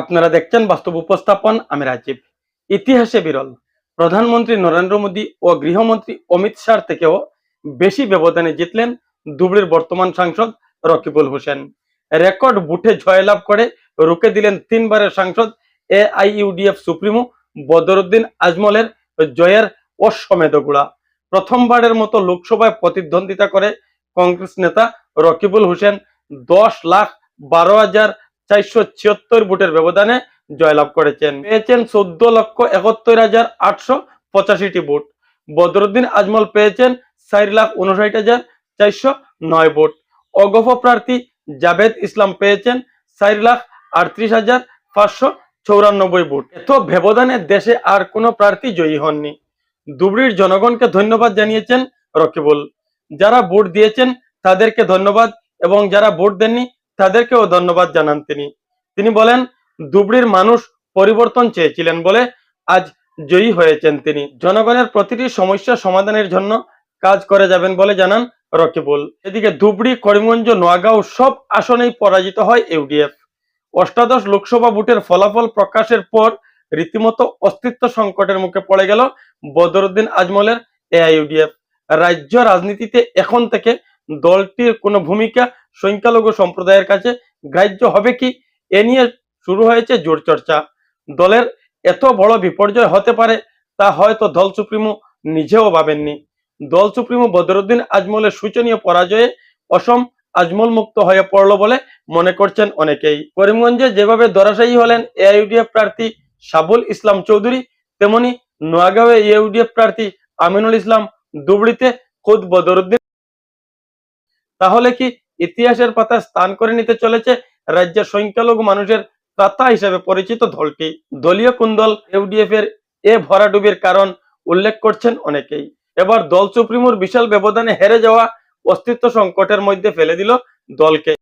আপনারা দেখছেন বাস্তব উপস্থাপন, আমি রাজীব। ইতিহাসে বিরল। প্রধানমন্ত্রী নরেন্দ্র মোদী ও গৃহমন্ত্রী অমিত শাহ থেকেও বেশি ব্যবধানে জিতলেন ধুবড়ির বর্তমান সাংসদ রকিবুল হোসেন। রেকর্ড বুথে জয়লাভ করে রুখে দিলেন তিনবারের সাংসদ এ আইইউডিএফ সুপ্রিমো বদরুদ্দিন আজমলের জয়ের অশ্বমেধ গুড়া। প্রথমবারের মতো লোকসভায় প্রতিদ্বন্দ্বিতা করে কংগ্রেস নেতা রকিবুল হোসেন দশ লাখ বারো হাজার চারশো ছিয়াত্তর ভোটের ব্যবধানে জয়লাভ করেছেন। পেয়েছেন চোদ্দ লক্ষ একাত্তর হাজার আটশো পঁচাশিটি ভোট। বদরুদ্দিন আজমল পেয়েছেন চার লাখ উনষাট হাজার চারশো নয় ভোট। অগফ প্রার্থী জাভেদ ইসলাম পেয়েছেন চার লাখ আটত্রিশ হাজার পাঁচশো চৌরানব্বই ভোট। এত ব্যবধানে দেশে আর কোনো প্রার্থী জয়ী হননি। ধুবড়ির জনগণকে ধন্যবাদ জানিয়েছেন রকিবুল। যারা ভোট দিয়েছেন তাদেরকে ধন্যবাদ এবং যারা ভোট দেননি তাদেরকেও ধন্যবাদ জানান তিনি। তিনি বলেন ধুবড়ির মানুষ পরিবর্তন চেয়েছিলেন বলে আজ জয়ী হয়েছেন তিনি। জনগণের প্রতিটি সমস্যা সমাধানের জন্য কাজ করে যাবেন বলে জানান রকিবুল। এদিকে ধুবড়ি, করিমগঞ্জ, নোয়াগাঁও সব আসনেই পরাজিত হয় ইউডিএফ। অষ্টাদশ লোকসভা ভোটের ফলাফল প্রকাশের পর রীতিমতো অস্তিত্ব সংকটের মুখে পড়ে গেল বদরুদ্দিন আজমলের এআইইউডিএফ রাজ্য রাজনীতিতে এখন থেকে দলটির কোনো ভূমিকা সংখ্যালঘু সম্প্রদায়ের কাছে গ্রাহ্য হবে কি? এ নিয়ে শুরু হয়েছে জোর চর্চা। দলের এত বড় বিপর্যয় হতে পারে তা হয়তো দল সুপ্রিমো নিজেও ভাবেননি। দল সুপ্রিমো বদরুদ্দিন আজমলের শোচনীয় পরাজয়ে অসম আজমল মুক্ত হয়ে পড়ল বলে মনে করছেন অনেকেই। করিমগঞ্জে যেভাবে দরাশায়ী হলেন এআইউডিএফ প্রার্থী সাবুল ইসলাম চৌধুরী, তেমনি নোয়াগাঁওয়ে ইউডিএফ প্রার্থী আমিনুল ইসলাম দুবড়িতে খোদ বদরুদ্দিন। তাহলে কি ইতিহাসের পাতায় স্থান করে নিতে চলেছে রাজ্যের সংখ্যালঘু মানুষের ত্রাতা হিসেবে পরিচিত দলটি। দলীয় কুন্দল ইউডিএফ এর এ ভরাডুবির কারণ উল্লেখ করছেন অনেকেই। এবার দল সুপ্রিমোর বিশাল ব্যবধানে হেরে যাওয়া অস্তিত্ব সংকটের মধ্যে ফেলে দিল দলকে।